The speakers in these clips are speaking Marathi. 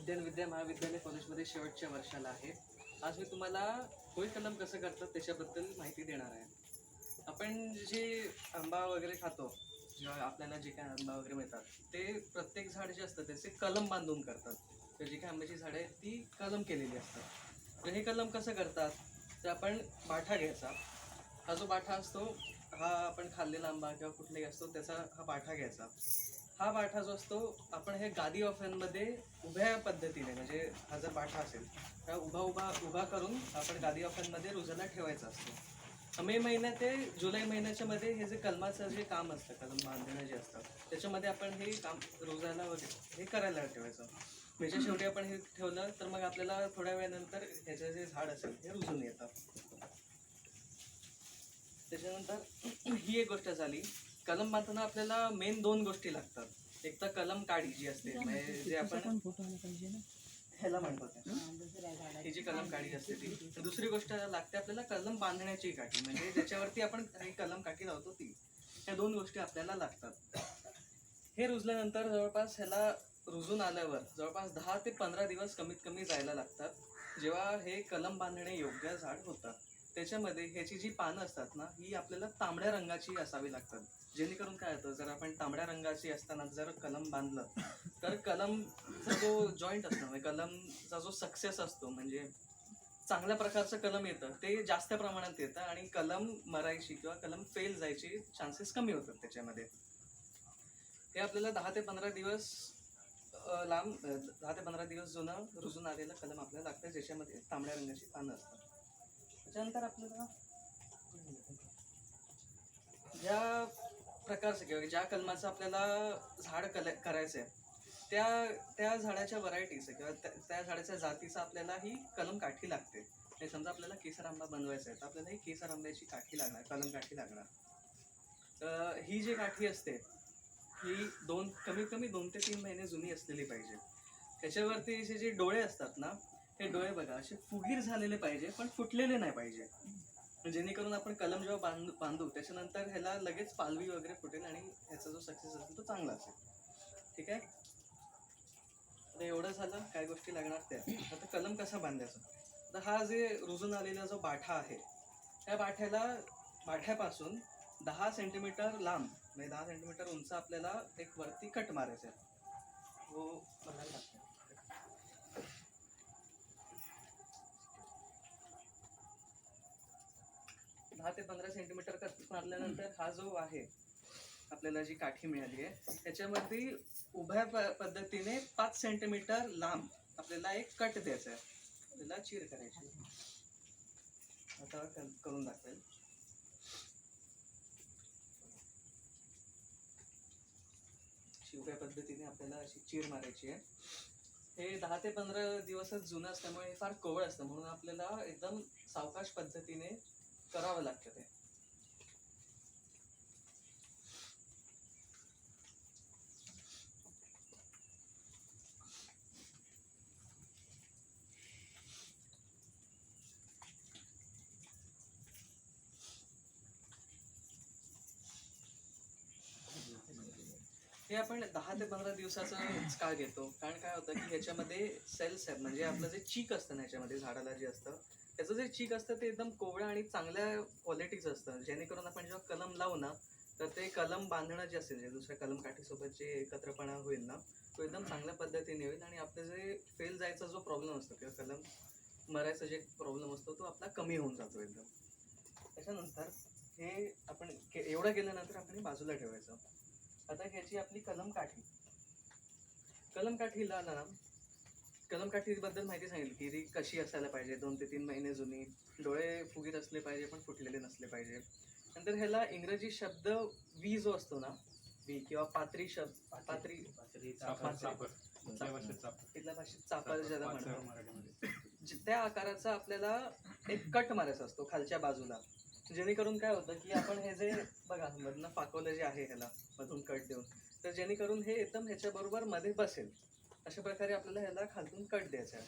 उद्यान विद्या महाविद्यालय कॉलेजमध्ये शेवटच्या वर्षाला आहे. आज मी तुम्हाला होळी कलम कसं करतात त्याच्याबद्दल माहिती देणार आहे. आपण जे आंबा वगैरे खातो किंवा आपल्याला जे काय आंबा वगैरे मिळतात ते प्रत्येक झाड जे असतं त्याचे कलम बांधून करतात. तर जी काय आंब्याची झाडं आहेत ती कलम केलेली असतात. तर हे कलम कसं करतात तर आपण बाठा घ्यायचा. हा जो बाठा असतो हा आपण खाल्लेला आंबा किंवा कुठलाही असतो त्याचा हा बाठा घ्यायचा. हा बाठा जो असतो आपण हे गादी ऑफनमध्ये उभ्या पद्धतीने म्हणजे हा जर बाठा असेल तर उभा उभा उभा करून आपण गादी ऑफनमध्ये रुजाला ठेवायचा असतो. मे महिन्यात ते जुलै महिन्याच्या मध्ये हे जे कलमाचं जे काम असतं कलम बांधणं जे असतं त्याच्यामध्ये आपण हे काम रोजायला वगैरे हे करायला ठेवायचं. म्हणजे शेवटी आपण हे ठेवलं तर मग आपल्याला थोड्या वेळानंतर ह्याचं जे झाड असेल हे रुजून येतं. त्याच्यानंतर ही एक गोष्ट झाली. कलम बांधताना आपल्याला मेन दोन गोष्टी लागतात. एक तर कलम काडी जी असते म्हणजे जे आपण ह्याला म्हणतो. ही जी कलम काठी असते ती. दुसरी गोष्ट लागते आपल्याला कलम बांधण्याची काठी म्हणजे ज्याच्यावरती आपण कलम काठी लावतो ती. या दोन गोष्टी आपल्याला लागतात. हे रुजल्यानंतर जवळपास ह्याला रुजून आल्यावर जवळपास दहा ते पंधरा दिवस कमीत कमी जायला लागतात जेव्हा हे कलम बांधणे योग्य झाड होतं त्याच्यामध्ये ह्याची जी पानं असतात ना ही आपल्याला तांबड्या रंगाची असावी लागतात. जेणेकरून काय होतं जर आपण तांबड्या रंगाची असताना जर कलम बांधलं तर कलमचा जो जॉईंट असतो म्हणजे कलमचा जो सक्सेस असतो म्हणजे चांगल्या प्रकारचं कलम येतं ते जास्त प्रमाणात येतं आणि कलम मरायची किंवा कलम फेल जायची चान्सेस कमी होतात त्याच्यामध्ये. हे आपल्याला दहा ते पंधरा दिवस लांब दहा ते पंधरा दिवस जुनं रुजून आलेलं कलम आपल्याला लागतं ज्याच्यामध्ये तांबड्या रंगाची पानं असतात. त्याच्यानंतर आपल्याला ज्या प्रकारचं किंवा ज्या कलमाचं आपल्याला झाड कल करायचं आहे त्या त्या झाडाच्या व्हरायटीचं किंवा त्या झाडाच्या जातीचं आपल्याला ही कलम काठी लागते. म्हणजे समजा आपल्याला केसर आंबा बनवायचा आहे तर आपल्याला ही केसर आंब्याची काठी लागणार कलम काठी लागणार. तर ही जी काठी असते ही दोन कमीत कमी दोन ते तीन महिने जुनी असलेली पाहिजे. त्याच्यावरती जे जे डोळे असतात ना हे डोळे बघा असे फुगीर झालेले पाहिजे पण फुटलेले नाही पाहिजे. जेणेकरून आपण कलम जेव्हा बांधू बांधू त्याच्यानंतर ह्याला लगेच पालवी वगैरे फुटेल आणि ह्याचा जो सक्सेस असेल तो चांगला असेल. ठीक आहे? आता एवढं झालं काय गोष्टी लागणार त्या. आता कलम कसा बांधायचा? तर हा जे रुजून आलेला जो बाठा आहे त्या बाठ्याला बाठ्यापासून दहा सेंटीमीटर लांब म्हणजे दहा सेंटीमीटर उंच आपल्याला एक वरती कट मारायचा आहे. हो बघायला लागतो दहा ते पंधरा सेंटीमीटर कट मारल्यानंतर हा जो आहे आपल्याला जी काठी मिळाली आहे त्याच्यामध्ये उभ्या प- पद्धतीने पाच सेंटीमीटर लांब आपल्याला एक कट द्यायचा आहे. त्याला चीर करायची आता करून दाखवेल. उभ्या पद्धतीने आपल्याला अशी चीर मारायची आहे. हे दहा ते पंधरा दिवसच जुनं असल्यामुळे हे फार कोवळ असतं. म्हणून आपल्याला एकदम सावकाश पद्धतीने करावं लागतं ते. हे आपण दहा ते पंधरा दिवसाचं का घेतो. कारण काय होतं की ह्याच्यामध्ये सेल्स आहेत. म्हणजे आपलं जे चीक असतं ना ह्याच्यामध्ये झाडाला जे असतं त्याचं जे चीक असतं ते एकदम कोवळं आणि चांगल्या क्वालिटीचं असतं. जेणेकरून आपण जेव्हा कलम लावू ना तर ते कलम बांधणं जे असेल जे दुसऱ्या कलम काठीसोबत जे एकत्रपणा होईल ना तो एकदम चांगल्या पद्धतीने होईल आणि आपलं जे फेल जायचा जो प्रॉब्लेम असतो किंवा कलम मरायचा जे प्रॉब्लेम असतो तो आपला कमी होऊन जातो एकदम. त्याच्यानंतर हे आपण के- एवढं केल्यानंतर आपण बाजूला ठेवायचं. आता ह्याची आपली कलम काठी कलम काठीला ना कलम काठीबद्दल माहिती सांगितली की ती कशी असायला पाहिजे? दोन ते तीन महिने जुनी. डोळे फुगीत असले पाहिजे पण फुटलेले नसले पाहिजे. नंतर ह्याला इंग्रजी शब्द वी जो असतो ना वी किंवा पात्री शब्द पात्री तिथल्या भाषेत चापर ज्याला म्हणतो त्या आकाराचा आपल्याला एक कट मारायचा असतो खालच्या बाजूला. जेणेकरून काय होतं की आपण हे जे बघा मधनं फाकवलं जे आहे ह्याला मधून कट देऊन तर जेणेकरून हे एकदम ह्याच्या बरोबर मध्ये बसेल. अशा प्रकारे आपल्याला ह्याला खालतून कट द्यायचा आहे.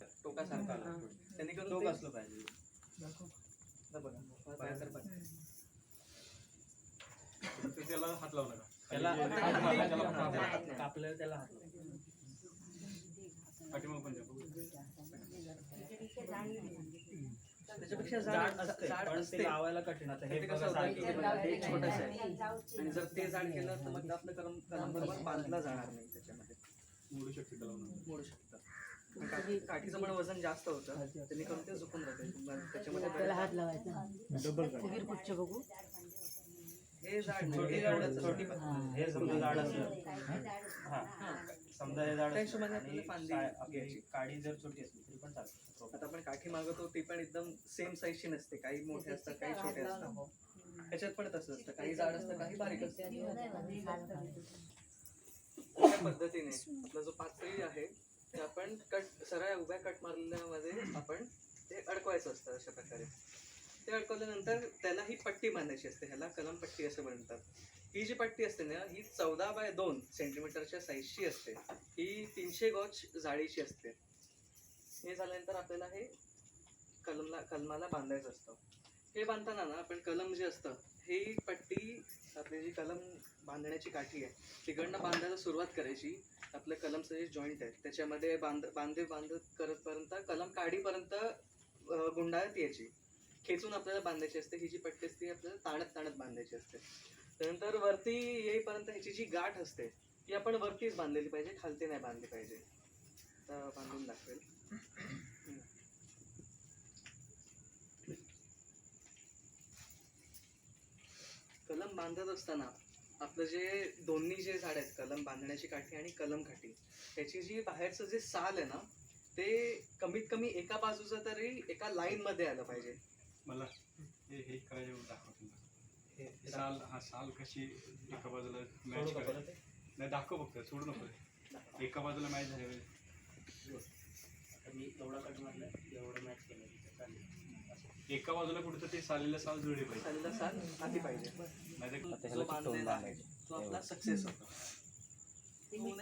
टोक टोकासारखा. त्यांनी टोक करून असलं पाहिजे. त्याला हात लावू नका. त्याला हात त्याला हात नाही. लावा. त्याला कापल्यावर त्याला हात लावायचा. पाठीमागं पण द्या. त्याच्यापेक्षा असते पण ते लावायला कठीण आता हे कसं हे छोटंसं आहे. आणि जर ते जाड केलं तर मग आपलं कलम कलम बरोबर बांधला जाणार नाही त्याच्यामध्ये. मोडू शकते त्याला म्हणून. मोडू शकतं. आणि काठी- काठीचं पण वजन जास्त होतं. त्यांनी करून ते झुकून राहते त्याच्यामध्ये हात लावायचा. डबल कुठचे बघू. छोटी छोटी समजा असलं हा. समजा हे जाड त्या असलं हिशोबाने आणि आपल्याला फांदी का- आपली घ्यायची. काडी जर छोटी असली तरी पण चालते. आता आपण काठी मागवतो ती पण एकदम सेम साईजची नसते. काही मोठे असतात काही छोटे असतात. त्याच्यात पण तसं असतं. काही जाड असतं काही बारीक असतं. पद्धतीने आपला जो पातळी आहे ते आपण कट सरळ उभ्या कट मारल्यामध्ये आपण ते अडकवायचं असतं अशा प्रकारे. ते अडकवल्यानंतर त्याला ही पट्टी बांधायची असते. ह्याला कलम पट्टी असं म्हणतात. ही जी पट्टी असते ना ही चौदा बाय दोन सेंटीमीटरच्या साईजची असते. ही तीनशे गॉच जाळीची असते. हे झाल्यानंतर आपल्याला हे कलमला कलमाला बांधायचं असतं. हे बांधताना ना आपण कलम जे असतं ही पट्टी आपली जी कलम बांधण्याची काठी आहे तिकडनं बांधायला सुरुवात करायची. आपलं कलमचं जे जॉईंट आहे. त्याच्यामध्ये बांध बांधे बांधत करतपर्यंत कलम काढीपर्यंत गुंडाळत यायची. खेचून आपल्याला बांधायची असते. ही जी पट्टी असते ती आपल्याला ताणत ताणत बांधायची असते. त्यानंतर वरती येईपर्यंत ह्याची जी गाठ असते ती आपण वरतीच बांधलेली पाहिजे खालती नाही बांधली पाहिजे. तर बांधून दाखवेल. कलम बांधत असताना आपलं जे दोन्ही जे झाड आहेत कलम बांधण्याची काठी आणि कलम काठी त्याची जी बाहेरचं जे साल आहे ना ते कमीत कमी एका बाजूचं तरी एका लाईन मध्ये आलं पाहिजे. मला हे हे दाखव साल हा साल कशी एका बाजूला मॅच करायची? नाही दाखव फक्त सोडू नको. एका बाजूला मॅच झाले आता मी एवढा कट मारला एवढं मॅच केलं. एका बाजूला कुठं ते सालीला साल जुळले पाहिजे. सालीला साल आधी पाहिजे. तो आपला सक्सेस होतो.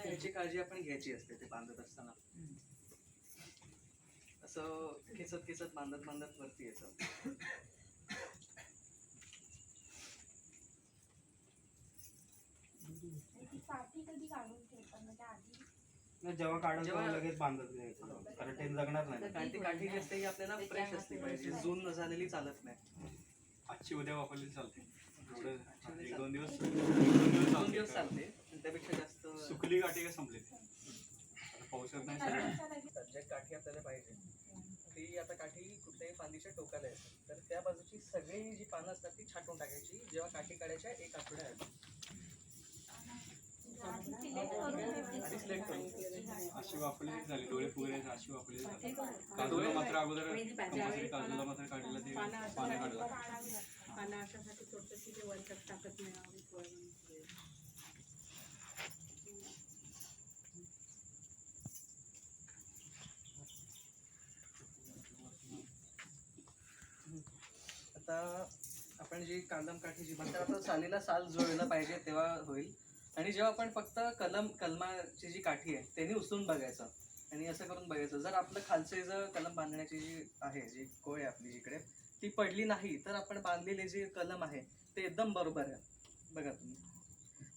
याची काळजी आपण घ्यायची असते ते बांधत असताना. असं खेचत खेचत बांधत बांधत वरती यायचं नाही, जेव्हा काढून जेव्हा- तेव्हा लगेच बांधत नाही. कारण ते जगणार नाही. कारण ती काठी जी असते ही आपल्याला फ्रेश असली पाहिजे. जून न झालेली चालत नाही. आजची उद्या वापरली चालते. एवढं चालेल. एक दोन दिवस एक दोन दिवस दोन दिवस चालते. त्यापेक्षा जास्त सुकली गाठी का संपली? आता पावसात नाही सगळं. सब्जेक्ट काठी आपल्याला पाहिजे ती आता काठी कुठल्याही फांदीच्या टोकाला येते. तर त्या बाजूची सगळी जी पानं असतात ती छाटून टाकायची. जेव्हा काठी काढायच्या एक आठवड्या आधी आधी सिलेक्ट करून अशी वापरली झाली डोळे फुगले अशी वापरली झाली. काजूला मात्र अगोदर कंपल्सरी काजूला मात्र काढलेलं ते पाणी काढलं. पानं अशासाठी सोडतात की ते वरच्यात टाकत नाही आता आपण जी कालम काठी जी म्हणतो आता सालीला साल जुळलं पाहिजे तेव्हा होईल. आणि जेव्हा आपण फक्त कलम कलमाची जी काठी आहे त्यांनी उचलून बघायचं. आणि असं करून बघायचं. जर आपलं खालचे जर कलम बांधण्याची जी आहे जी कोय आहे आपली जिकडे ती पडली नाही तर आपण बांधलेले जे कलम आहे ते एकदम बरोबर आहे. बघा तुम्ही.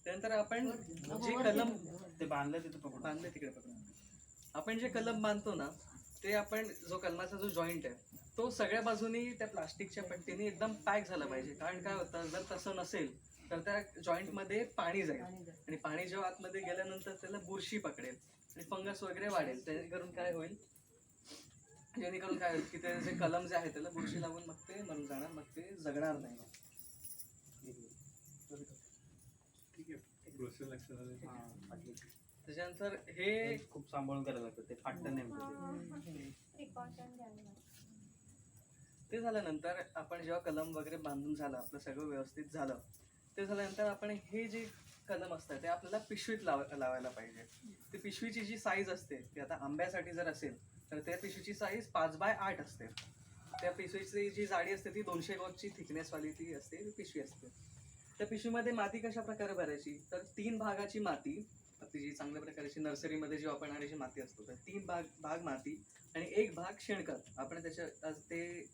त्यानंतर आपण जे कलम ते बांधलं तिथं पकडून. बांधले तिकडे पकडून. आपण जे कलम बांधतो ना ते आपण जो कलमाचा जो जॉईंट आहे तो सगळ्या बाजूनी त्या प्लास्टिकच्या पट्टीने एकदम पॅक झाला पाहिजे. कारण काय होतं जर तसं नसेल तर त्या जॉईंटमध्ये पाणी जाईल. आणि पाणी जेव्हा आतमध्ये गेल्यानंतर त्याला बुरशी पकडेल आणि फंगस वगैरे वाढेल. जेणेकरून काय होईल? जेणेकरून काय होईल की ते जे कलम जे आहे त्याला बुरशी लागून मग ते मरून जाणार मग ते जगणार नाही. हा, फाटली. त्याच्यानंतर हे खूप सांभाळून करायला लागतं. ते फाटतं नेमकं ते. ते झाल्यानंतर आपण जेव्हा कलम वगैरे बांधून झालं आपलं सगळं व्यवस्थित झालं ते झाल्यानंतर आपण हे जे कलम असतात ते आपल्याला पिशवीत लाव लावायला पाहिजे. ती पिशवीची जी साईज असते ती आता आंब्यासाठी जर असेल तर त्या पिशवीची साईज पाच बाय आठ असते. त्या पिशवीची जी जाडी असते ती दोनशे गॉजची थिकनेसवाली ती असते ती पिशवी असते. त्या पिशवीमध्ये माती कशा प्रकारे भरायची? तर तीन भागाची माती ती जी चांगल्या प्रकारची नर्सरीमध्ये जी वापरणारी जी माती असतो तर तीन भाग भाग माती आणि एक भाग शेणखत. आपण त्याच्या ते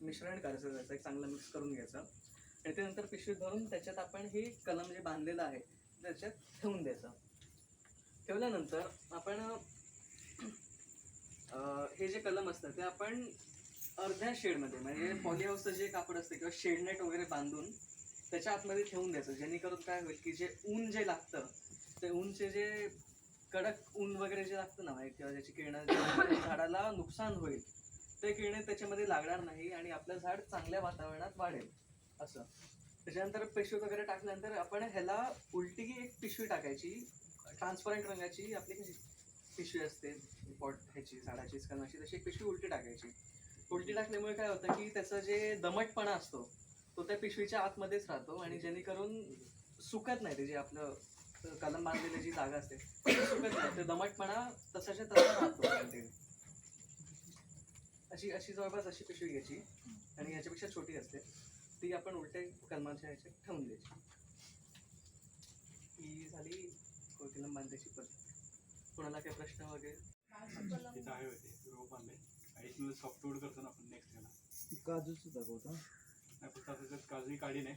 मिश्रण करायचं त्याचं एक चांगलं मिक्स करून घ्यायचं. आणि त्यानंतर पिशवीत भरून त्याच्यात आपण हे कलम जे बांधलेलं आहे त्याच्यात ठेवून द्यायचं. ठेवल्यानंतर आपण हे जे कलम असतं ते आपण अर्ध्या शेडमध्ये म्हणजे पॉलिहाऊसचं जे कापड असतं किंवा शेडनेट वगैरे बांधून त्याच्या आतमध्ये ठेवून द्यायचं जेणेकरून काय होईल की जे ऊन जे लागतं ते ऊनचे जे कडक ऊन वगैरे जे लागतं ना किंवा ज्याची किरणं झाडाला नुकसान होईल ते किरणे त्याच्यामध्ये लागणार नाही आणि आपलं झाड चांगल्या वातावरणात वाढेल. असं. त्याच्यानंतर पिशवी वगैरे टाकल्यानंतर आपण ह्याला उलटी एक पिशवी टाकायची. ट्रान्सपरंट रंगाची आपली कशी पिशवी असते पॉट ह्याची झाडाची कलमाची तशी एक पिशवी उलटी टाकायची. उलटी टाकल्यामुळे काय होतं की त्याचं जे दमटपणा असतो तो त्या पिशवीच्या आतमध्येच राहतो आणि जेणेकरून सुकत नाही ते जे आपलं कलम बांधलेली जी जागा असते सुकत नाही. ते दमटपणा तसाच्या तसा राहतो अशी अशी जवळपास अशी पिशवी घ्यायची. आणि ह्याच्यापेक्षा छोटी असते. ती आपण उलटे कलमाच्या ह्याच्यात ठेवून द्यायची. ही झाली कलम बांधायची पद्धत. कोणाला काही प्रश्न वगैरे? आहे होते? रोप आणले ॲडिशनल सॉफ्टवूड करतो ना आपण नेक्स्ट याला काजूच दाखवता नाही फक्त आता त्याच्यात काजूही काढी नाही